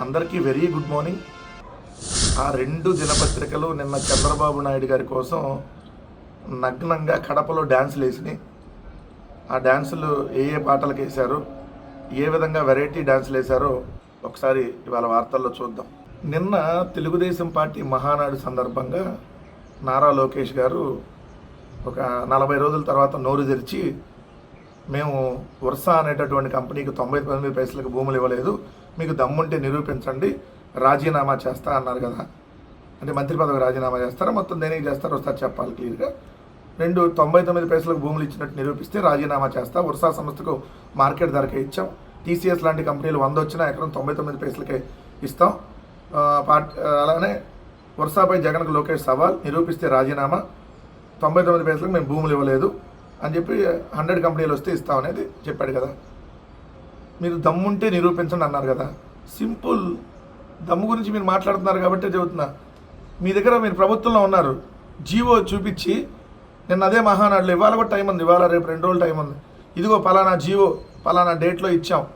అందరికీ very good morning. ఆ రెండు దినపత్రికలు నిన్న చంద్రబాబు నాయుడు గారి కోసం నగ్నంగా కడపలో డ్యాన్సులు వేసినాయి ఆ డ్యాన్సులు ఏ ఏ పాటలకు వేశారు ఏ విధంగా వెరైటీ డ్యాన్సులు వేశారో ఒకసారి ఇవాళ వార్తల్లో చూద్దాం. నిన్న తెలుగుదేశం పార్టీ మహానాడు సందర్భంగా నారా లోకేష్ గారు ఒక నలభై రోజుల తర్వాత నోరు తెరిచి మేము వర్ష అనేటటువంటి కంపెనీకి తొంభై తొమ్మిది పైసలకు భూములు ఇవ్వలేదు మీకు దమ్ముంటే నిరూపించండి రాజీనామా చేస్తా అన్నారు కదా. అంటే మంత్రి పదవి రాజీనామా చేస్తారా? మొత్తం దేనికి చేస్తారో ఒకసారి చెప్పాలి క్లియర్గా. రెండు తొంభై తొమ్మిది పైసలకు భూములు ఇచ్చినట్టు నిరూపిస్తే రాజీనామా చేస్తా. ఉర్సా సంస్థకు మార్కెట్ ధరకే ఇచ్చాం. టీసీఎస్ లాంటి కంపెనీలు వంద వచ్చినా ఎకరం తొంభై తొమ్మిది పైసలకే ఇస్తాం. పార్టీ పార్ట్ అలానే వర్షాపై జగన్కు లోకేష్ సవాల్ నిరూపిస్తే రాజీనామా. తొంభై తొమ్మిది పైసలకు మేము భూములు ఇవ్వలేదు అని చెప్పి హండ్రెడ్ కంపెనీలు వస్తే ఇస్తాం అనేది చెప్పాడు కదా. మీరు దమ్ముంటే నిరూపించండి అన్నారు కదా. సింపుల్ దమ్ము గురించి మీరు మాట్లాడుతున్నారు కాబట్టి చెబుతున్నా. మీ దగ్గర మీరు ప్రభుత్వంలో ఉన్నారు. జీవో చూపించి నిన్న అదే మహానాడులో ఇవాళ కూడా టైం ఉంది. ఇవాళ రేపు రెండు రోజులు టైం ఉంది. ఇదిగో పలానా జీవో పలానా డేట్లో ఇచ్చాం.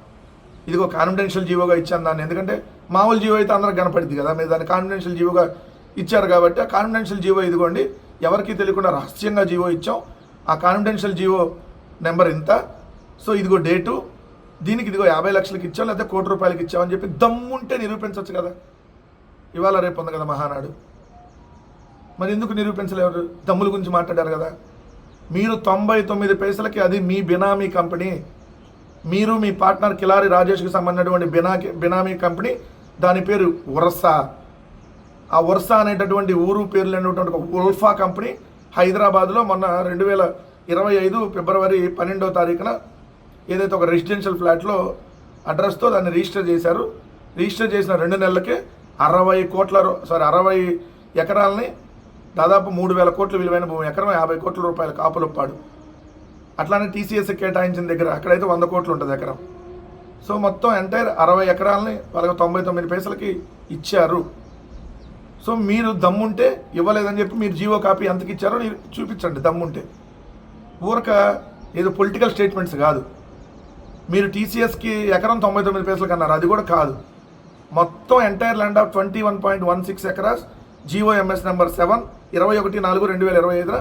ఇదిగో కాన్ఫిడెన్షియల్ జీవోగా ఇచ్చాను దాన్ని. ఎందుకంటే మామూలు జీవో అయితే అందరికి కనపడింది కదా. మీరు దాన్ని కాన్ఫిడెన్షియల్ జీవోగా ఇచ్చారు కాబట్టి ఆ కాన్ఫిడెన్షియల్ జీవో ఇదిగోండి. ఎవరికి తెలియకుండా రహస్యంగా జీవో ఇచ్చాం. ఆ కాన్ఫిడెన్షియల్ జీవో నెంబర్ ఇంత. సో ఇదిగో డేటు. దీనికి ఇదిగో యాభై లక్షలకి ఇచ్చాం లేకపోతే కోటి రూపాయలకి ఇచ్చామని చెప్పి దమ్ముంటే నిరూపించవచ్చు కదా. ఇవాళ రేపు ఉంది కదా మహానాడు. మరి ఎందుకు నిరూపించలేరు దమ్ముల గురించి మాట్లాడారు కదా. మీరు తొంభై తొమ్మిది పైసలకి అది మీ బినామీ కంపెనీ. మీరు మీ పార్ట్నర్ కిలారి రాజేష్కి సంబంధించినటువంటి బినా బినామీ కంపెనీ. దాని పేరు వరస. ఆ వరస అనేటటువంటి ఊరు పేరు లేనటువంటి ఒక ఉల్ఫా కంపెనీ హైదరాబాద్లో మొన్న రెండు వేల ఇరవై ఐదు ఫిబ్రవరి పన్నెండవ తారీఖున ఏదైతే ఒక రెసిడెన్షియల్ ఫ్లాట్లో అడ్రస్తో దాన్ని రిజిస్టర్ చేశారు రిజిస్టర్ చేసిన రెండు నెలలకే అరవై కోట్ల సారీ అరవై ఎకరాలని దాదాపు మూడు వేల కోట్ల విలువైన భూమి ఎకరం యాభై కోట్ల రూపాయల కాపులొప్పాడు. అట్లానే టీసీఎస్ కేటాయించిన దగ్గర అక్కడైతే వంద కోట్లు ఉంటుంది ఎకరం. సో మొత్తం ఎంటైర్ అరవై ఎకరాలని వాళ్ళకి తొంభై తొమ్మిది పైసలకి ఇచ్చారు. సో మీరు దమ్ముంటే ఇవ్వలేదని చెప్పి మీరు జీవో కాపీ ఎంతకి ఇచ్చారో మీరు చూపించండి దమ్ముంటే. ఊరక ఏదో పొలిటికల్ స్టేట్మెంట్స్ కాదు. మీరు టీసీఎస్కి ఎకరం తొంభై తొమ్మిది పైసలకి అన్నారు అది కూడా కాదు. మొత్తం entire land of twenty one point one six acres GOMS number seven ఇరవై ఒకటి నాలుగు రెండు వేల ఇరవై ఐదున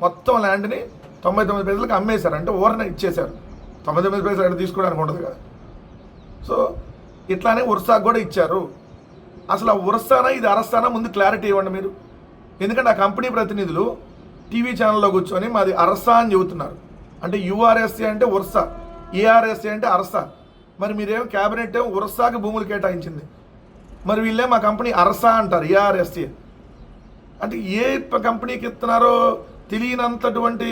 మొత్తం ల్యాండ్ని తొంభై తొమ్మిది పైసలకి అమ్మేశారు. అంటే ఓవర్న ఇచ్చేశారు. తొంభై తొమ్మిది పైసలు ఎక్కడ తీసుకోవడానికి ఉండదు కదా. సో ఇట్లానే ఉర్సాకు కూడా ఇచ్చారు. అసలు ఆ ఉరస్తానా ఇది అరస్తానా ముందు క్లారిటీ ఇవ్వండి మీరు. ఎందుకంటే ఆ కంపెనీ ప్రతినిధులు టీవీ ఛానల్లో కూర్చొని మాది అరసా అని చెబుతున్నారు. అంటే యూఆర్ఎస్సీ అంటే ఉర్సా. ఏఆర్ఎస్ఏ అంటే అరసా మరి మీరేం క్యాబినెట్ ఏమో ఉరసాకి భూములు కేటాయించింది. మరి వీళ్ళే మా కంపెనీ అరసా అంటారు ఏఆర్ఎస్సీ అంటే ఏ కంపెనీకి ఇస్తున్నారో తెలియనంతటువంటి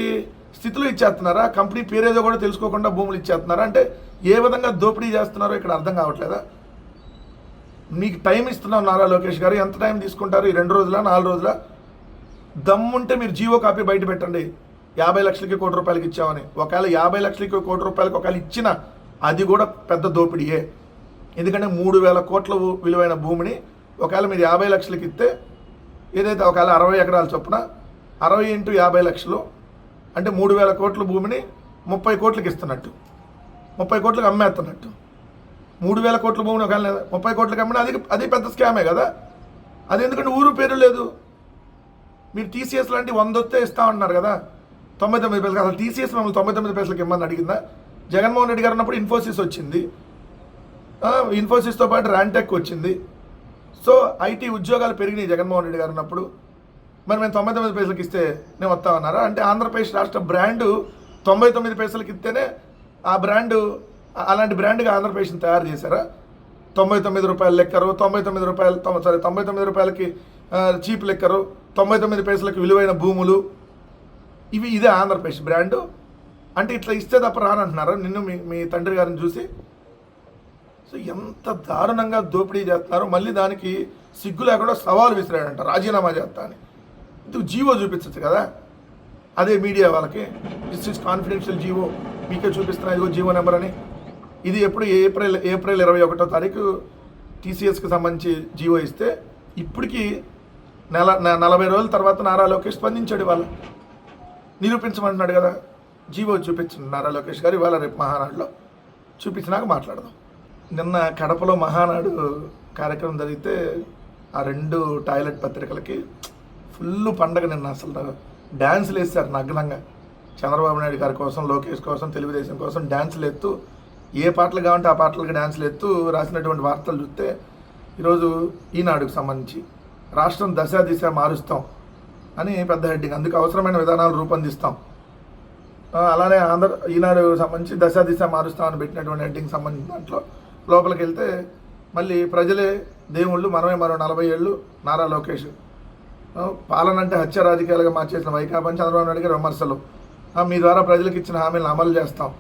స్థితిలో ఇచ్చేస్తున్నారా? కంపెనీ పేరేదో కూడా తెలుసుకోకుండా భూములు ఇచ్చేస్తున్నారా? అంటే ఏ విధంగా దోపిడీ చేస్తున్నారో ఇక్కడ అర్థం కావట్లేదా? మీకు టైం ఇస్తున్నాం నారా లోకేష్ గారు. ఎంత టైం తీసుకుంటారు? ఈ రెండు రోజుల నాలుగు రోజుల? దమ్ముంటే మీరు జీవో కాపీ బయట పెట్టండి. యాభై లక్షలకి కోటి రూపాయలకి ఇచ్చామని ఒకవేళ యాభై లక్షలకి కోటి రూపాయలకి ఒకవేళ ఇచ్చిన అది కూడా పెద్ద దోపిడీయే. ఎందుకంటే మూడు వేల కోట్ల విలువైన భూమిని ఒకవేళ మీరు యాభై లక్షలకి ఇస్తే ఏదైతే ఒకవేళ అరవై ఎకరాల చొప్పున అరవై ఇంటూ యాభై లక్షలు అంటే మూడు వేల కోట్ల భూమిని ముప్పై కోట్లకి ఇస్తున్నట్టు. ముప్పై కోట్లకు అమ్మేస్తున్నట్టు. మూడు వేల కోట్ల భూమిని ఒకవేళ ముప్పై కోట్లకి అమ్మినా అది అది పెద్ద స్కామే కదా. అది ఎందుకంటే ఊరు పేరు లేదు. మీరు టీసీఎస్ లాంటి వంద వస్తే ఇస్తామన్నారు కదా. తొంభై తొమ్మిది పైసలు అసలు టీసీఎస్ మమ్మల్ని తొంభై తొమ్మిది పైసలకి ఇమ్మని అడిగిందా? జగన్మోహన్ రెడ్డి గారు ఉన్నప్పుడు ఇన్ఫోసిస్ వచ్చింది. ఇన్ఫోసిస్తో పాటు ర్యాంటెక్ వచ్చింది. సో ఐటీ ఉద్యోగాలు పెరిగినాయి జగన్మోహన్ రెడ్డి గారు ఉన్నప్పుడు. మరి మేము తొంభై తొమ్మిది పైసలకి ఇస్తే నేను వస్తామన్నారా అంటే ఆంధ్రప్రదేశ్ రాష్ట్ర బ్రాండు తొంభై తొమ్మిది పైసలకి ఇస్తేనే ఆ బ్రాండు అలాంటి బ్రాండ్గా ఆంధ్రప్రదేశ్ని తయారు చేశారా? తొంభై తొమ్మిది రూపాయల లెక్కరు తొంభై తొమ్మిది రూపాయలు సారీ తొంభై తొమ్మిది రూపాయలకి చీప్ లెక్కరు తొంభై తొమ్మిది పైసలకి విలువైన భూములు ఇవి ఇదే ఆంధ్రప్రదేశ్ బ్రాండు. అంటే ఇట్లా ఇస్తే తప్ప రానంటున్నారా? నిన్ను మీ మీ తండ్రి గారిని చూసి? సో ఎంత దారుణంగా దోపిడీ చేస్తున్నారో మళ్ళీ దానికి సిగ్గు లేకుండా సవాల్ విసిరాడంట రాజీనామా చేస్తా అని. ఇందుకు జీవో చూపించచ్చు కదా? అదే మీడియా వాళ్ళకి దిస్ ఇస్ కాన్ఫిడెన్షియల్ జీవో మీకే చూపిస్తున్నా ఇదిగో జీవో నెంబర్ అని. ఇది ఎప్పుడు ఏప్రిల్ ఏప్రిల్ ఇరవై ఒకటో తారీఖు టీసీఎస్కి సంబంధించి జీవో ఇస్తే ఇప్పటికీ నెల నలభై రోజుల తర్వాత నారా లోకేష్ స్పందించాడు వాళ్ళు నిరూపించమంటున్నాడు కదా. జీవో చూపించండి నారా లోకేష్ గారు? ఇవాళ రేపు మహానాడులో చూపించినాక మాట్లాడదాం. నిన్న కడపలో మహానాడు కార్యక్రమం జరిగితే ఆ రెండు టాయిలెట్ పత్రికలకి ఫుల్ పండగ నిన్న అసలు. డ్యాన్సులు వేస్తారు నగ్నంగా. చంద్రబాబు నాయుడు గారి కోసం లోకేష్ కోసం తెలుగుదేశం కోసం డ్యాన్సులు ఎత్తు ఏ పాటలు కావాలంటే ఆ పాటలకి డ్యాన్సులు ఎత్తు రాసినటువంటి వార్తలు చూస్తే ఈరోజు ఈనాడుకు సంబంధించి రాష్ట్రం దశ దిశ మారుస్తాం. అని పెద్ద హెడ్డింగ్. అందుకు అవసరమైన విధానాలు రూపొందిస్తాం. అలానే ఆంధ్ర ఈనాడు సంబంధించి దశ దిశ మారుస్తామని పెట్టినటువంటి హెడ్డింగ్ సంబంధించిన దాంట్లో లోపలికి వెళ్తే మళ్ళీ ప్రజలే దేవుళ్ళు మనమే మరో నలభై ఏళ్ళు నారా లోకేష్. పాలన అంటే హత్య రాజకీయాలుగా మార్చేసిన వైకాపాని చంద్రబాబు నాయుడు గారి విమర్శలు. మీ ద్వారా ప్రజలకు ఇచ్చిన హామీలను అమలు చేస్తాం.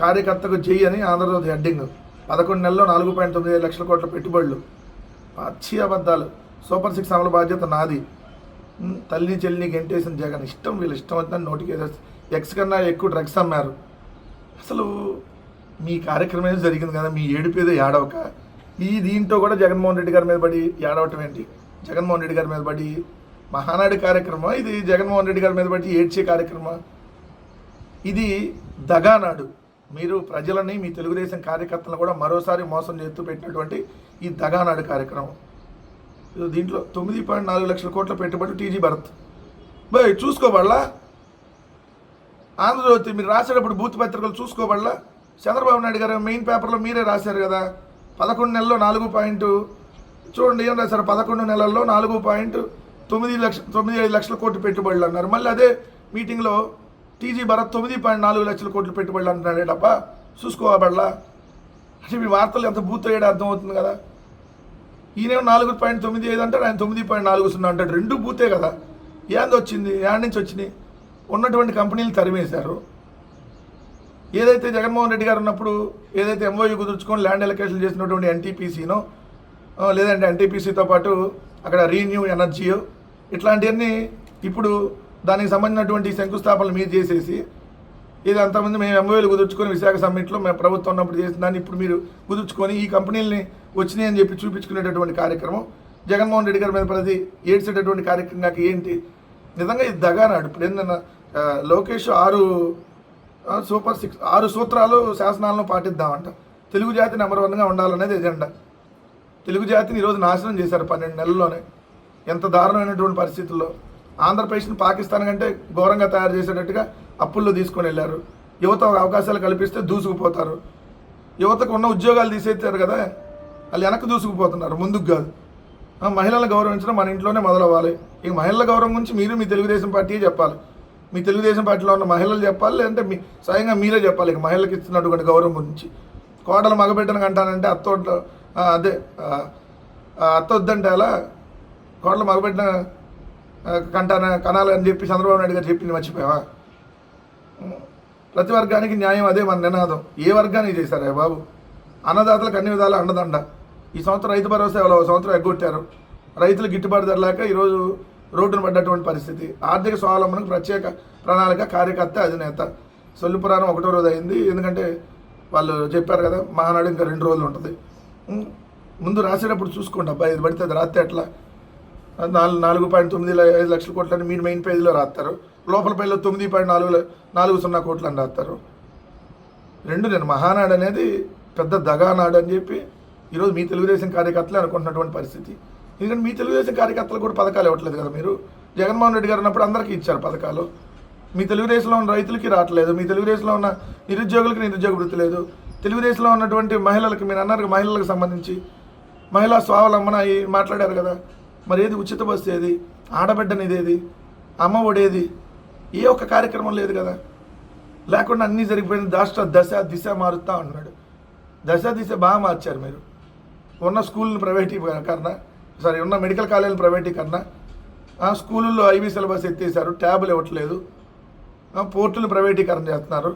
కార్యకర్తకు జై అని ఆంధ్రప్రదేశ్ హెడ్డింగ్. పదకొండు నెలల్లో నాలుగు పాయింట్ తొమ్మిది ఐదు లక్షల కోట్ల పెట్టుబడులు. పచ్చి అబద్ధాలు. సూపర్ సిక్స్ అమలు బాధ్యత నాది. తల్లి చెల్లిని గెంటేసిన జగన్. ఇష్టం వీళ్ళు ఇష్టం వచ్చిందని నోటికి ఎక్స్ కన్నా ఎక్కువ డ్రగ్స్ అమ్మారు. అసలు మీ కార్యక్రమం జరిగింది కదా మీ ఏడుపేదో ఏడవక. ఈ దీంట్లో కూడా జగన్మోహన్ రెడ్డి గారి మీద పడి ఏడవటం ఏంటి? జగన్మోహన్ రెడ్డి గారి మీద పడి మహానాడు కార్యక్రమం ఇది జగన్మోహన్ రెడ్డి గారి మీద పడి ఏడ్చే కార్యక్రమం ఇది దగానాడు మీరు ప్రజలని మీ తెలుగుదేశం కార్యకర్తలను కూడా మరోసారి మోసం చేస్తూ పెట్టినటువంటి ఈ దగానాడు కార్యక్రమం. దీంట్లో తొమ్మిది పాయింట్ నాలుగు లక్షల కోట్ల పెట్టుబడి టీజీ భరత్. బయ్ చూసుకోబడలా ఆంధ్రజ్యోతి మీరు రాసేటప్పుడు బూత్ పత్రికలు చూసుకోబడలా చంద్రబాబు నాయుడు గారు మెయిన్ పేపర్లో మీరే రాశారు కదా. పదకొండు నెలల్లో నాలుగు పాయింట్ చూడండి ఏం రాశారు? పదకొండు నెలల్లో నాలుగు పాయింట్ తొమ్మిది లక్ష తొమ్మిది ఐదు లక్షల కోట్లు పెట్టుబడులు అన్నారు. మళ్ళీ అదే మీటింగ్లో టీజీ భరత్ తొమ్మిది పాయింట్ నాలుగు లక్షల కోట్లు పెట్టుబడులు అంటున్నాడేటప్ప చూసుకోబడలా అంటే మీ వార్తలు ఎంత బూత్ అయ్యాడో అర్థమవుతుంది కదా. ఈయనేమో నాలుగు పాయింట్ తొమ్మిది ఐదు అంటాడు ఆయన తొమ్మిది పాయింట్ నాలుగు సున్నా అంటాడు. రెండు బూతే కదా. ఏంది వచ్చింది యాడ్ నుంచి వచ్చినాయి ఉన్నటువంటి కంపెనీలు తరిమేశారు. ఏదైతే జగన్మోహన్ రెడ్డి గారు ఉన్నప్పుడు ఏదైతే ఎంఓయూ కుదుర్చుకొని ల్యాండ్ ఎలకేషన్ చేసినటువంటి ఎన్టీపీసీనో లేదంటే ఎన్టీపీసీతో పాటు అక్కడ రీన్యూ ఎనర్జీయో ఇట్లాంటివన్నీ ఇప్పుడు దానికి సంబంధించినటువంటి శంకుస్థాపనలు మీరు చేసేసి ఇది అంతమంది మేము ఎంఓఏలు కుదుర్చుకొని విశాఖ సమ్మిట్లో మేము ప్రభుత్వం ఉన్నప్పుడు చేసిన దాన్ని ఇప్పుడు మీరు కుదుర్చుకొని ఈ కంపెనీలని వచ్చినాయి అని చెప్పి చూపించుకునేటటువంటి కార్యక్రమం. జగన్మోహన్ రెడ్డి గారి మీద ప్రతి ఏడ్చేటటువంటి కార్యక్రమం నాకు ఏంటి? నిజంగా ఇది దగానాడు. ఇప్పుడు ఏంటన్నా లోకేష్ ఆరు సూపర్ సిక్స్ ఆరు సూత్రాలు శాసనాలను పాటిద్దామంట. తెలుగు జాతి నెంబర్ వన్గా ఉండాలనేది ఎజెండా. తెలుగు జాతిని ఈరోజు నాశనం చేశారు పన్నెండు నెలల్లోనే. ఎంత దారుణమైనటువంటి పరిస్థితుల్లో. ఆంధ్రప్రదేశ్ని పాకిస్తాన్ కంటే ఘోరంగా తయారు చేసేటట్టుగా అప్పుల్లో తీసుకొని వెళ్ళారు. యువత అవకాశాలు కల్పిస్తే దూసుకుపోతారు. యువతకు ఉన్న ఉద్యోగాలు తీసేస్తారు కదా. వాళ్ళు వెనక్కి దూసుకుపోతున్నారు. ముందుకు కాదు. మహిళలను గౌరవించడం మన ఇంట్లోనే మొదలవ్వాలి. ఇక మహిళల గౌరవం గురించి మీరు మీ తెలుగుదేశం పార్టీ చెప్పాలి. మీ తెలుగుదేశం పార్టీలో ఉన్న మహిళలు చెప్పాలి లేదంటే మీ స్వయంగా మీరే చెప్పాలి. ఇక మహిళలకు ఇస్తున్నటువంటి గౌరవం గురించి. కోడలు మగబిడ్డను అంటానంటే అత్తోట్లో అదే అత్తొద్దంటే అత్త వద్దంటే అలా కోడలు మగబిడ్డ కంటాన కనాలని చెప్పి చంద్రబాబు నాయుడు గారు చెప్పింది మర్చిపోయావా? ప్రతి వర్గానికి న్యాయం అదే మన నినాదం. ఏ వర్గానికి చేశారా బాబు? అన్నదాతలకు అన్ని విధాలు అండదండ. ఈ సంవత్సరం రైతు భరోసా ఎవరో ఒక సంవత్సరం ఎగ్గొట్టారు. రైతులు గిట్టుబాటు ధర లేక ఈరోజు రోడ్డున పడ్డటువంటి పరిస్థితి. ఆర్థిక స్వావలంబనకు ప్రత్యేక ప్రణాళిక కార్యకర్త అధినేత. సొల్లు పురాణం ఒకటో రోజు అయింది. ఎందుకంటే వాళ్ళు చెప్పారు కదా మహానాడు ఇంకా రెండు రోజులు ఉంటుంది. ముందు రాసేటప్పుడు చూసుకోండి అబ్బాయి ఇది పడితే అది రాస్తే ఎట్లా? నాలుగు నాలుగు పాయింట్ తొమ్మిది ఐదు లక్షల కోట్లని మీరు మెయిన్ పేజీలో రాస్తారు. లోపల పేజీలో తొమ్మిది పాయింట్ నాలుగు నాలుగు సున్నా కోట్లు అని రాస్తారు. రెండు నేను మహానాడు అనేది పెద్ద దగానాడు అని చెప్పి ఈరోజు మీ తెలుగుదేశం కార్యకర్తలే అనుకుంటున్నటువంటి పరిస్థితి. ఎందుకంటే మీ తెలుగుదేశం కార్యకర్తలు కూడా పథకాలు ఇవ్వట్లేదు కదా మీరు? జగన్మోహన్ రెడ్డి గారు ఉన్నప్పుడు అందరికీ ఇచ్చారు పథకాలు. మీ తెలుగుదేశంలో ఉన్న రైతులకి రావట్లేదు. మీ తెలుగుదేశంలో ఉన్న నిరుద్యోగులకి నిరుద్యోగ వృత్తి లేదు. తెలుగుదేశంలో ఉన్నటువంటి మహిళలకు మీరు అన్నారు మహిళలకు సంబంధించి మహిళా స్వావలంబన అయి మాట్లాడారు కదా. మరి ఏది ఉచిత బస్సు ఏది? ఆడబిడ్డనిది ఏది? అమ్మ ఒడేది ఏ ఒక్క కార్యక్రమం లేదు కదా. లేకుండా అన్నీ జరిగిపోయింది రాష్ట్ర దశ దిశ మారుతా ఉన్నాడు. దశ దిశ బాగా మార్చారు మీరు. ఉన్న స్కూల్ని ప్రైవేటీకరణ సారీ ఉన్న మెడికల్ కాలేజీని ప్రైవేటీకరణ ఆ స్కూళ్ళల్లో ఐబీ సిలబస్ ఎత్తేసారు ట్యాబులు ఇవ్వట్లేదు పోర్టులు ప్రైవేటీకరణ చేస్తున్నారు.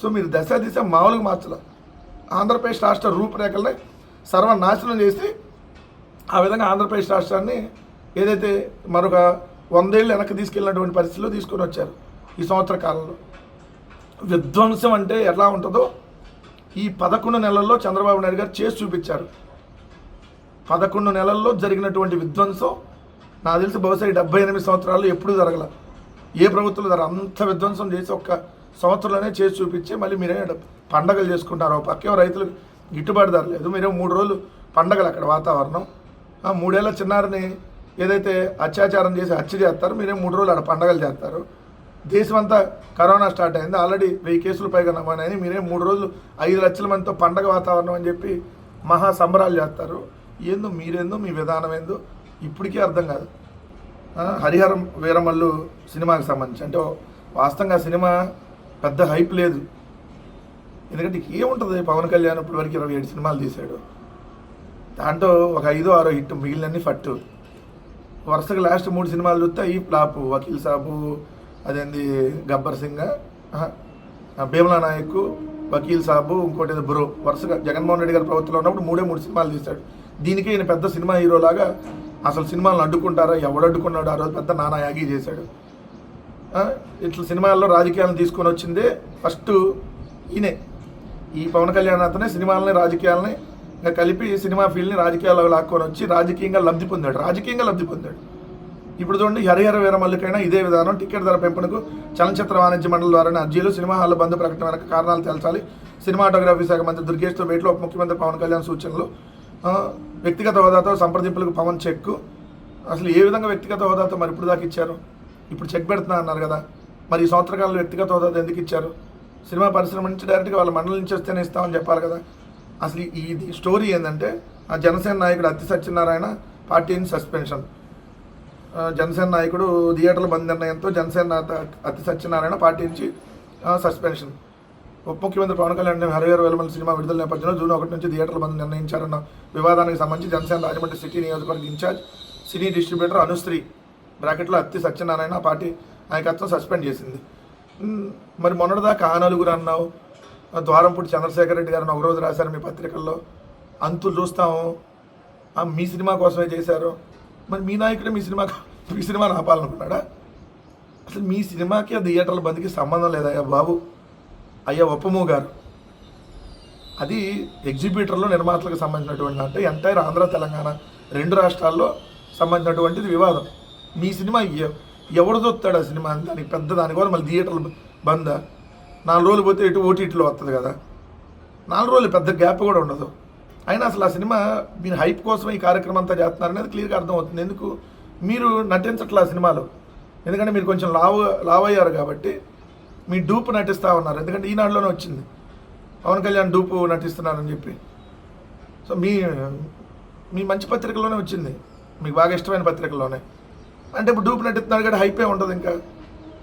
సో మీరు దశ దిశ మామూలుగా మార్చాల. ఆంధ్రప్రదేశ్ రాష్ట్ర రూపురేఖల్ని సర్వనాశనం చేసి ఆ విధంగా ఆంధ్రప్రదేశ్ రాష్ట్రాన్ని ఏదైతే మరొక వందేళ్ళు వెనక్కి తీసుకెళ్ళినటువంటి పరిస్థితిలో తీసుకొని వచ్చారు ఈ సంవత్సర కాలంలో. విధ్వంసం అంటే ఎలా ఉంటుందో ఈ పదకొండు నెలల్లో చంద్రబాబు నాయుడు గారు చేసి చూపించారు. పదకొండు నెలల్లో జరిగినటువంటి విధ్వంసం నాకు తెలిసి బహుశా ఈ డెబ్బై ఎనిమిది సంవత్సరాల్లో ఎప్పుడూ జరగల. ఏ ప్రభుత్వం జరగ అంత విధ్వంసం చేసి ఒక్క సంవత్సరంలోనే చేసి చూపించి మళ్ళీ మీరే పండగలు చేసుకుంటారు. పక్కే రైతులు రైతులకు గిట్టుబాటు ధర లేదు. మీరే మూడు రోజులు పండగలు అక్కడ వాతావరణం. ఆ మూడేళ్ళ చిన్నారిని ఏదైతే అత్యాచారం చేసి హత్య చేస్తారు మీరే మూడు రోజులు ఆడ పండగలు చేస్తారు. దేశమంతా కరోనా స్టార్ట్ అయింది. ఆల్రెడీ వెయ్యి కేసులు పైగా నమోనాయని మీరే మూడు రోజులు ఐదు లక్షల మందితో పండగ వాతావరణం అని చెప్పి మహా సంబరాలు చేస్తారు. ఏందో మీరేందో మీ విధానం ఏందో ఇప్పటికీ అర్థం కాదు. హరిహరం వీరమల్లు సినిమాకి సంబంధించి. అంటే వాస్తవంగా సినిమా పెద్ద హైప్ లేదు. ఎందుకంటే ఏముంటుంది పవన్ కళ్యాణ్ ఇప్పటి వరకు ఇరవై ఏడు సినిమాలు తీశాడు. దాంట్లో ఒక ఐదో ఆరో హిట్ మిగిలినన్ని ఫట్టు. వరుసగా లాస్ట్ మూడు సినిమాలు చూస్తే ఈ ఫ్లాప్. వకీల్ సాబు అదేంది గబ్బర్ సింగ్ భీమలా నాయక్ వకీల్ సాబు ఇంకోటి బ్రో వరుసగా జగన్మోహన్ రెడ్డి గారి ప్రభుత్వంలో ఉన్నప్పుడు మూడే మూడు సినిమాలు తీశాడు. దీనికి ఈయన పెద్ద సినిమా హీరోలాగా అసలు సినిమాలను అడ్డుకుంటారా? ఎవడు అడ్డుకున్నాడు? ఆ రోజు పెద్ద నానా యాగి చేశాడు. ఇట్లా సినిమాల్లో రాజకీయాలను తీసుకొని వచ్చిందే ఫస్ట్ ఈయనే. ఈ పవన్ కళ్యాణ్ అతనే సినిమాలని రాజకీయాలని ఇంకా కలిపి సినిమా ఫీల్డ్ని రాజకీయాల్లో లాక్కొని వచ్చి రాజకీయంగా లబ్ధి పొందాడు. రాజకీయంగా లబ్ధి పొందాడు. ఇప్పుడు చూడండి హరిహర వీరమల్లికైనా ఇదే విధానం టికెట్ ధర పెంపునకు చలనచిత్ర వాణిజ్య మండలి ద్వారా అర్జీలు సినిమా హాల్ బంద్ ప్రకటన వెనక కారణాలు తెలచాలి. సినిమాటోగ్రఫీ శాఖ మంత్రి దుర్గేష్తో భేటీలో ఉప ముఖ్యమంత్రి పవన్ కళ్యాణ్ సూచనలు. వ్యక్తిగత హోదాతో సంప్రదింపులకు పవన్ చెక్ అసలు ఏ విధంగా వ్యక్తిగత హోదాతో మరి ఇప్పుడు దాకా ఇచ్చారు? ఇప్పుడు చెక్ పెడుతున్నా అన్నారు కదా. మరి ఈ సంవత్సరకాలంలో వ్యక్తిగత హోదాతో ఎందుకు ఇచ్చారు? సినిమా పరిశ్రమ నుంచి డైరెక్ట్గా వాళ్ళ మండలి నుంచి వస్తేనే ఇస్తామని చెప్పాలి కదా. అసలు ఈ ఇది స్టోరీ ఏంటంటే ఆ జనసేన నాయకుడు అత్తి సత్యనారాయణ పార్టీని సస్పెన్షన్. జనసేన నాయకుడు థియేటర్ల బంద్ నిర్ణయంతో జనసేన అతి సత్యనారాయణ పార్టీ నుంచి సస్పెన్షన్. ఉప ముఖ్యమంత్రి పవన్ కళ్యాణ్ హరిహర వేలమల్లి సినిమా విడుదల నేపథ్యంలో జూన్ ఒకటి నుంచి థియేటర్ల బంద్ నిర్ణయించారన్న వివాదానికి సంబంధించి జనసేన రాజమండ్రి సిటీ నియోజకవర్గ in charge cine distributor Anushree బ్రాకెట్లో అత్తి సత్యనారాయణ పార్టీ నాయకత్వం సస్పెండ్ చేసింది. మరి మొన్నటిదాకా ఆ నలుగురు అన్నావు ద్వారంపూడి చంద్రశేఖర రెడ్డి గారిని ఒకరోజు రాశారు మీ పత్రికల్లో. అంతులు చూస్తాము. మీ సినిమా కోసమే చేశారు. మరి మీ నాయకుడే మీ సినిమా మీ సినిమా ఆపాలనుకున్నాడా? అసలు మీ సినిమాకి ఆ థియేటర్ల బంద్కి సంబంధం లేదా బాబు? అయ్యా ఒప్పము గారు. అది ఎగ్జిబ్యూటర్లో నిర్మాతలకు సంబంధించినటువంటి అంటే ఎంటైర్ ఆంధ్ర తెలంగాణ రెండు రాష్ట్రాల్లో సంబంధించినటువంటిది వివాదం. మీ సినిమా ఎవడు చూస్తాడు ఆ సినిమా? దానికి పెద్ద దానికోసం మళ్ళీ థియేటర్లు బంద్. నాలుగు రోజులు పోతే ఇటు ఓటీటీలో వస్తుంది కదా. నాలుగు రోజులు పెద్ద గ్యాప్ కూడా ఉండదు. అయినా అసలు ఆ సినిమా మీరు హైప్ కోసం ఈ కార్యక్రమం అంతా చేస్తున్నారు అనేది క్లియర్గా అర్థమవుతుంది. ఎందుకు? మీరు నటించట్లే ఆ సినిమాలో. ఎందుకంటే మీరు కొంచెం లావు లావ్ అయ్యారు కాబట్టి మీ డూపు నటిస్తూ ఉన్నారు. ఎందుకంటే ఈనాడులోనే వచ్చింది. పవన్ కళ్యాణ్ డూపు నటిస్తున్నారని చెప్పి. సో మీ మీ మంచి పత్రికలోనే వచ్చింది. మీకు బాగా ఇష్టమైన పత్రికలోనే. అంటే ఇప్పుడు డూపు నటిస్తున్నాడు కాబట్టి హైపే ఉంటుంది ఇంకా.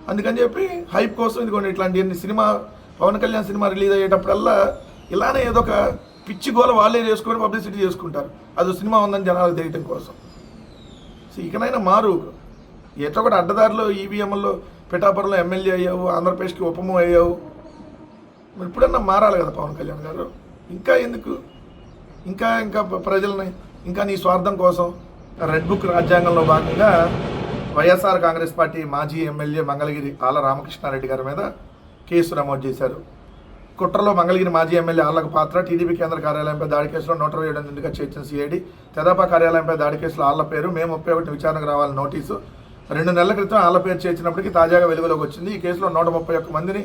అందుకని చెప్పి హైప్ కోసం ఇదిగోండి ఇట్లాంటి ఎన్ని cinema Pawan Kalyan cinema release అయ్యేటప్పుడల్లా ఇలానే ఏదో ఒక పిచ్చి గోల వాళ్ళే చేసుకొని పబ్లిసిటీ చేసుకుంటారు. అది సినిమా ఉందని జనాలు తెలియటం కోసం. సో ఇకనైనా మారు. ఎట్లా కూడా అడ్డదారిలో ఈవీఎంలో పిఠాపురంలో ఎమ్మెల్యే అయ్యావు ఆంధ్రప్రదేశ్కి ఉపము అయ్యావు. మరి ఇప్పుడన్నా మారాలి కదా పవన్ కళ్యాణ్ గారు? ఇంకా ఎందుకు? ఇంకా ఇంకా ప్రజలని ప్రజల్ని ఇంకా నీ స్వార్థం కోసం రెడ్ బుక్ రాజ్యాంగంలో భాగంగా వైఎస్ఆర్ కాంగ్రెస్ పార్టీ మాజీ ఎమ్మెల్యే మంగళగిరి ఆల రామకృష్ణారెడ్డి గారి మీద కేసు నమోదు చేశారు. కుట్రలో మంగళగిరి మాజీ ఎమ్మెల్యే ఆళ్ళకు పాత్ర టీడీపీ కేంద్ర కార్యాలయంపై దాడి కేసులో నూట ఇరవై ఏడు చేర్చిన సిఐడి. తెదాపా కార్యాలయంపై దాడి కేసులో ఆళ్ళ పేరు మే ముప్పై ఒకటి విచారణకు రావాలని నోటీసు. రెండు నెలల క్రితం ఆళ్ళ పేరు చేర్చినప్పటికీ తాజాగా వెలుగులోకి వచ్చింది. ఈ కేసులో నూట ముప్పై ఒక్క మందిని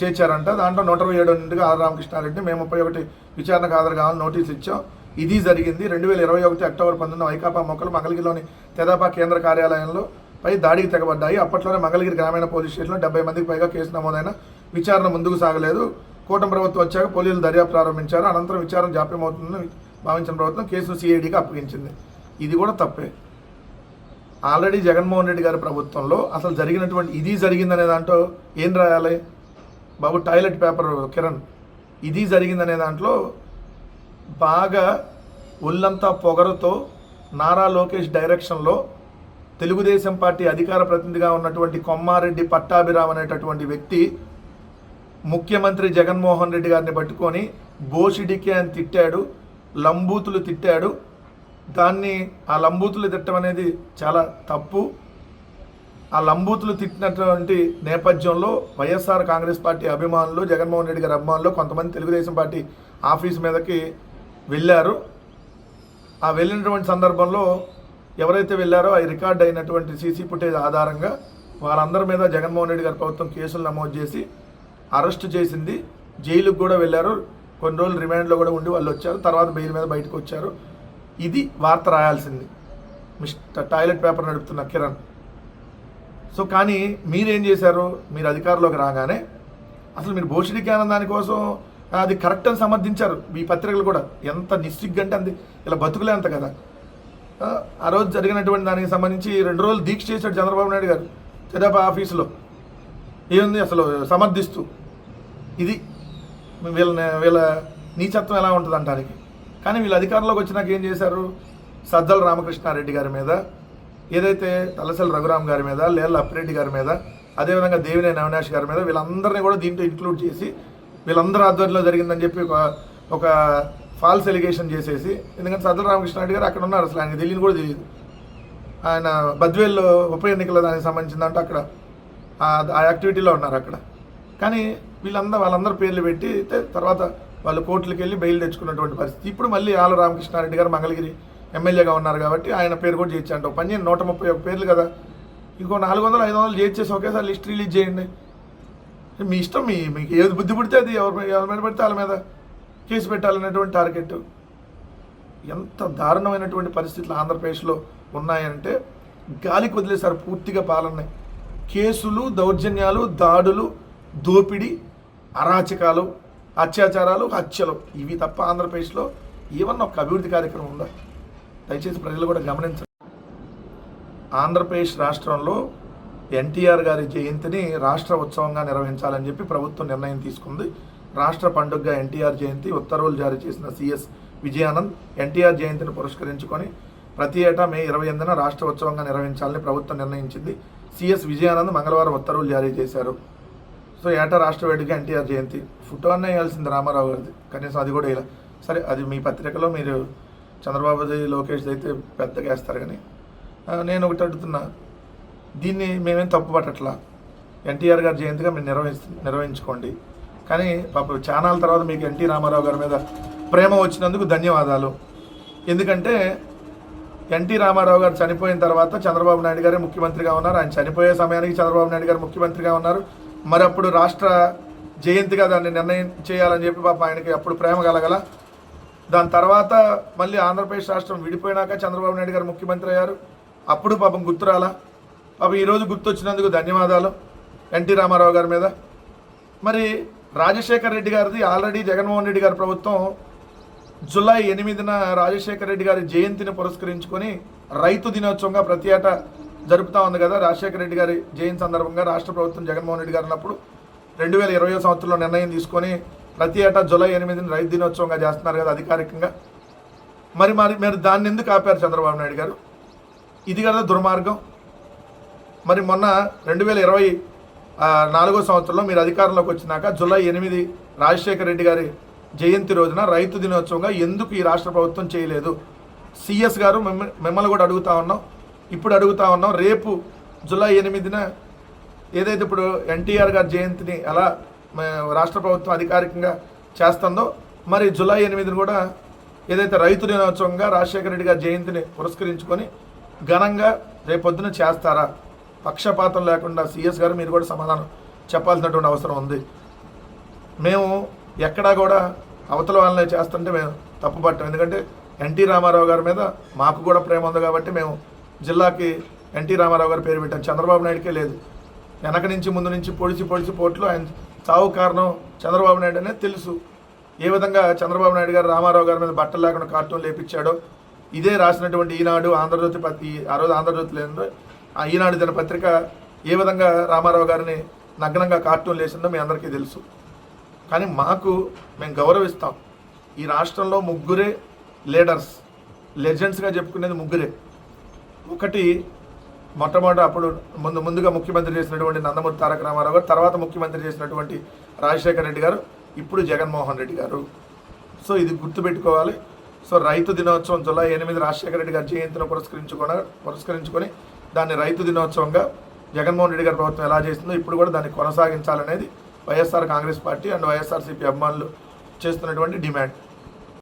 చేర్చారంట. దాంట్లో నూట ఇరవై ఏడు నుండిగా ఆర్ రామకృష్ణారెడ్డి మేము ముప్పై ఒకటి విచారణకు హాజరు కావాలని నోటీసు ఇచ్చాం. ఇది జరిగింది. రెండు వేల ఇరవై ఒకటి అక్టోబర్ పంతొమ్మిది వైకాపా మొక్కలు మంగళగిరిలోని తెదాపా కేంద్ర కార్యాలయంలో పై దాడికి తెగబడ్డాయి. అప్పట్లోనే మంగళగిరి గ్రామీణ పోలీస్ స్టేషన్లో డెబ్బై మందికి పైగా కేసు నమోదైన విచారణ ముందుకు సాగలేదు. కూటమి ప్రభుత్వం వచ్చాక పోలీసులు దర్యాప్తు ప్రారంభించారు. అనంతరం విచారణ జాప్యమవుతుందని భావించిన ప్రభుత్వం కేసును సిఐడికి అప్పగించింది. ఇది కూడా తప్పే. ఆల్రెడీ జగన్మోహన్ రెడ్డి గారి ప్రభుత్వంలో అసలు జరిగినటువంటి ఇది జరిగిందనే దాంట్లో ఏం రాయాలి? బాబు టాయిలెట్ పేపర్ కిరణ్ ఇది జరిగిందనే దాంట్లో బాగా ఒళ్ళంతా పొగరుతో నారా లోకేష్ డైరెక్షన్లో తెలుగుదేశం పార్టీ అధికార ప్రతినిధిగా ఉన్నటువంటి కొమ్మారెడ్డి పట్టాభిరామ్ అనేటటువంటి వ్యక్తి ముఖ్యమంత్రి జగన్మోహన్ రెడ్డి గారిని పట్టుకొని బోషిడికే అని తిట్టాడు లంబూతులు తిట్టాడు దాన్ని ఆ లంబూతులు తిట్టడం అనేది చాలా తప్పు. ఆ లంబూతులు తిట్టినటువంటి నేపథ్యంలో వైఎస్ఆర్ కాంగ్రెస్ పార్టీ అభిమానులు జగన్మోహన్ రెడ్డి గారి అభిమానులు కొంతమంది తెలుగుదేశం పార్టీ ఆఫీస్ మీదకి వెళ్ళారు. ఆ వెళ్ళినటువంటి సందర్భంలో ఎవరైతే వెళ్ళారో అవి రికార్డ్ అయినటువంటి సీసీ ఫుటేజ్ ఆధారంగా వాళ్ళందరి మీద జగన్మోహన్ రెడ్డి గారి ప్రభుత్వం కేసులు నమోదు చేసి అరెస్ట్ చేసింది. జైలుకు కూడా వెళ్ళారు. కొన్ని రోజులు రిమాండ్లో కూడా ఉండి వాళ్ళు వచ్చారు. తర్వాత బెయిల్ మీద బయటకు వచ్చారు. ఇది వార్త రాయాల్సింది. మిస్టర్ టాయిలెట్ పేపర్ నడుపుతున్న కిరణ్. సో కానీ మీరేం చేశారు? మీరు అధికారంలోకి రాగానే అసలు మీరు భోషడికి ఆనందాని కోసం అది కరెక్ట్ అని సమర్థించారు మీ పత్రికలు కూడా. ఎంత నిస్సిగ్గు అంటే అంది. ఇలా బతుకులే అంత కదా. ఆ, రోజు జరిగినటువంటి దానికి సంబంధించి రెండు రోజులు దీక్ష చేశాడు చంద్రబాబు నాయుడు గారు తెదాపా ఆఫీసులో. ఏముంది అసలు సమర్థిస్తూ? ఇది వీళ్ళ వీళ్ళ నీచత్వం ఎలా ఉంటుంది అంటానికి కానీ వీళ్ళు అధికారంలోకి వచ్చినాక ఏం చేశారు? సజ్జల రామకృష్ణారెడ్డి గారి మీద ఏదైతే తలసల రఘురామ్ గారి మీద లేళ్ళ అప్పిరెడ్డి గారి మీద అదేవిధంగా దేవినేని అవినాష్ గారి మీద వీళ్ళందరినీ కూడా దీంట్లో ఇంక్లూడ్ చేసి వీళ్ళందరూ ఆధ్వర్యంలో జరిగిందని చెప్పి ఒక ఒక ఫాల్స్ ఎలిగేషన్ చేసేసి ఎందుకంటే సజ్జల రామకృష్ణారెడ్డి గారు అక్కడ ఉన్నారు అసలు ఆయనకి తెలియని కూడా తెలియదు. ఆయన బద్వేల్లో ఉప ఎన్నికల దానికి సంబంధించిందంటే అక్కడ ఆ- యాక్టివిటీలో ఉన్నారు అక్కడ. కానీ వీళ్ళందరూ వాళ్ళందరూ పేర్లు పెట్టి తర్వాత వాళ్ళు కోర్టులకు వెళ్ళి బెయిల్ తెచ్చుకున్నటువంటి పరిస్థితి. ఇప్పుడు మళ్ళీ ఆల రామకృష్ణారెడ్డి గారు మంగళగిరి ఎమ్మెల్యేగా ఉన్నారు కాబట్టి ఆయన పేరు కూడా చేయొచ్చు అంటే పని నూట ముప్పై ఒక పేర్లు కదా. ఇంకో నాలుగు వందలు ఐదు వందలు చేసేసి ఒకేసారి లిస్ట్ రిలీజ్ చేయండి. మీ ఇష్టం మీ మీకు ఏది బుద్ధి పుడితే అది ఎవరి మీద- ఎవరి మీద పడితే వాళ్ళ మీద కేసు పెట్టాలనేటువంటి టార్గెట్. ఎంత దారుణమైనటువంటి పరిస్థితులు ఆంధ్రప్రదేశ్లో ఉన్నాయంటే గాలికి వదిలేశారు పూర్తిగా పాలన కేసులు దౌర్జన్యాలు దాడులు దోపిడీ అరాచకాలు అత్యాచారాలు హత్యలు. ఇవి తప్ప ఆంధ్రప్రదేశ్లో ఏమన్నా ఒక అభివృద్ధి కార్యక్రమం ఉందా? దయచేసి ప్రజలు కూడా గమనించండి. ఆంధ్రప్రదేశ్ రాష్ట్రంలో ఎన్టీఆర్ గారి జయంతిని రాష్ట్ర ఉత్సవంగా నిర్వహించాలని చెప్పి ప్రభుత్వం నిర్ణయం తీసుకుంది. రాష్ట్ర పండుగగా ఎన్టీఆర్ జయంతి ఉత్తర్వులు జారీ చేసిన సిఎస్ విజయానంద్ ఎన్టీఆర్ జయంతిని పురస్కరించుకొని ప్రతి ఏటా మే ఇరవై ఎనిమిదిన రాష్ట్ర ఉత్సవంగా నిర్వహించాలని ప్రభుత్వం నిర్ణయించింది. సిఎస్ విజయానంద్ మంగళవారం ఉత్తర్వులు జారీ చేశారు. సో ఏటా రాష్ట్ర వేడుక ఎన్టీఆర్ జయంతి. ఫోటో అన్న వేయాల్సింది రామారావు గారిది. కనీసం అది కూడా ఇలా సరే అది మీ పత్రికలో మీరు చంద్రబాబుది లోకేష్ అయితే పెద్దగా వేస్తారు కానీ నేను ఒకటి అడుగుతున్నా. దీన్ని మేమేం తప్పు పట్టట్లా? ఎన్టీఆర్ గారి జయంతిగా మీరు నిర్వహిస్తు నిర్వహించుకోండి. కానీ పాప ఛానల్ తర్వాత మీకు ఎన్టీ రామారావు గారి మీద ప్రేమ వచ్చినందుకు ధన్యవాదాలు. ఎందుకంటే ఎన్టీ రామారావు గారు చనిపోయిన తర్వాత చంద్రబాబు నాయుడు గారే ముఖ్యమంత్రిగా ఉన్నారు. ఆయన చనిపోయే సమయానికి చంద్రబాబు నాయుడు గారు ముఖ్యమంత్రిగా ఉన్నారు. మరి అప్పుడు రాష్ట్ర జయంతిగా దాన్ని నిర్ణయం చేయాలని చెప్పి పాప ఆయనకి అప్పుడు ప్రేమ కలగల. దాని తర్వాత మళ్ళీ ఆంధ్రప్రదేశ్ రాష్ట్రం విడిపోయినాక చంద్రబాబు నాయుడు గారు ముఖ్యమంత్రి అయ్యారు. అప్పుడు పాపం గుర్తురాలా పాపం ఈరోజు గుర్తొచ్చినందుకు ధన్యవాదాలు ఎన్టీ రామారావు గారి మీద. మరి రాజశేఖర్ రెడ్డి గారిది ఆల్రెడీ జగన్మోహన్ రెడ్డి గారి ప్రభుత్వం జూలై ఎనిమిదిన రాజశేఖర రెడ్డి గారి జయంతిని పురస్కరించుకొని రైతు దినోత్సవంగా ప్రతి ఏటా జరుపుతా ఉంది కదా రాజశేఖర రెడ్డి గారి జయంతి సందర్భంగా రాష్ట్ర ప్రభుత్వం జగన్మోహన్ రెడ్డి గారు ఉన్నప్పుడు రెండు వేల ఇరవై సంవత్సరంలో నిర్ణయం తీసుకొని ప్రతి ఏటా జూలై ఎనిమిదిని రైతు దినోత్సవంగా చేస్తున్నారు కదా అధికారికంగా. మరి మరి మీరు దాన్ని ఎందుకు ఆపారు చంద్రబాబు నాయుడు గారు? ఇది కదా దుర్మార్గం. మరి మొన్న రెండు వేల ఇరవై నాలుగో సంవత్సరంలో మీరు అధికారంలోకి వచ్చినాక జూలై ఎనిమిది రాజశేఖర రెడ్డి గారి జయంతి రోజున రైతు దినోత్సవంగా ఎందుకు ఈ రాష్ట్ర ప్రభుత్వం చేయలేదు? సిఎస్ గారు మిమ్మల్ని కూడా అడుగుతా ఉన్నాం. ఇప్పుడు అడుగుతా ఉన్నాం రేపు జూలై ఎనిమిదిన ఏదైతే ఇప్పుడు ఎన్టీఆర్ గారి జయంతిని ఎలా రాష్ట్ర ప్రభుత్వం అధికారికంగా చేస్తుందో మరి జూలై ఎనిమిదిని కూడా ఏదైతే రైతు దినోత్సవంగా రాజశేఖర రెడ్డి గారి జయంతిని పురస్కరించుకొని ఘనంగా రేపొద్దున చేస్తారా? పక్షపాతం లేకుండా సిఎస్ గారు మీరు కూడా సమాధానం చెప్పాల్సినటువంటి అవసరం ఉంది. మేము ఎక్కడా కూడా అవతల వాళ్ళని చేస్తుంటే మేము తప్పుపట్టాం. ఎందుకంటే ఎన్టీ రామారావు గారి మీద మాకు కూడా ప్రేమ ఉంది కాబట్టి మేము జిల్లాకి ఎన్టీ రామారావు గారి పేరు పెట్టాను. చంద్రబాబు నాయుడుకే లేదు. వెనక నుంచి ముందు నుంచి పొడిచి పొడిచి పోట్లు ఆయన చావు కారణం చంద్రబాబు నాయుడు అనేది తెలుసు. ఏ విధంగా చంద్రబాబు నాయుడు గారు రామారావు గారి మీద బట్టలు లేకుండా కార్టూన్ లేపించాడో ఇదే రాసినటువంటి ఈనాడు ఆంధ్రజ్యోతి పత్రి ఆ రోజు ఆంధ్రజ్యోతి లేదు ఆ ఈనాడు దినపత్రిక ఏ విధంగా రామారావు గారిని నగ్నంగా కార్టూన్ లేసిందో మీ అందరికీ తెలుసు. కానీ మాకు మేము గౌరవిస్తాం. ఈ రాష్ట్రంలో ముగ్గురే లీడర్స్. లెజెండ్స్గా చెప్పుకునేది ముగ్గురే. ఒకటి మొట్టమొదట అప్పుడు ముందు ముందుగా ముఖ్యమంత్రి చేసినటువంటి నందమూరి తారక రామారావు గారు తర్వాత ముఖ్యమంత్రి చేసినటువంటి రాజశేఖర రెడ్డి గారు ఇప్పుడు జగన్మోహన్ రెడ్డి గారు. సో ఇది గుర్తుపెట్టుకోవాలి. సో రైతు దినోత్సవం జులై ఎనిమిది రాజశేఖర రెడ్డి గారి జయంతిని పురస్కరించుకొని పురస్కరించుకొని దాన్ని రైతు దినోత్సవంగా జగన్మోహన్ రెడ్డి గారి ప్రభుత్వం ఎలా చేసిందో ఇప్పుడు కూడా దాన్ని కొనసాగించాలనేది YSR Congress party and YSRCP అభిమానులు చేస్తున్నటువంటి డిమాండ్.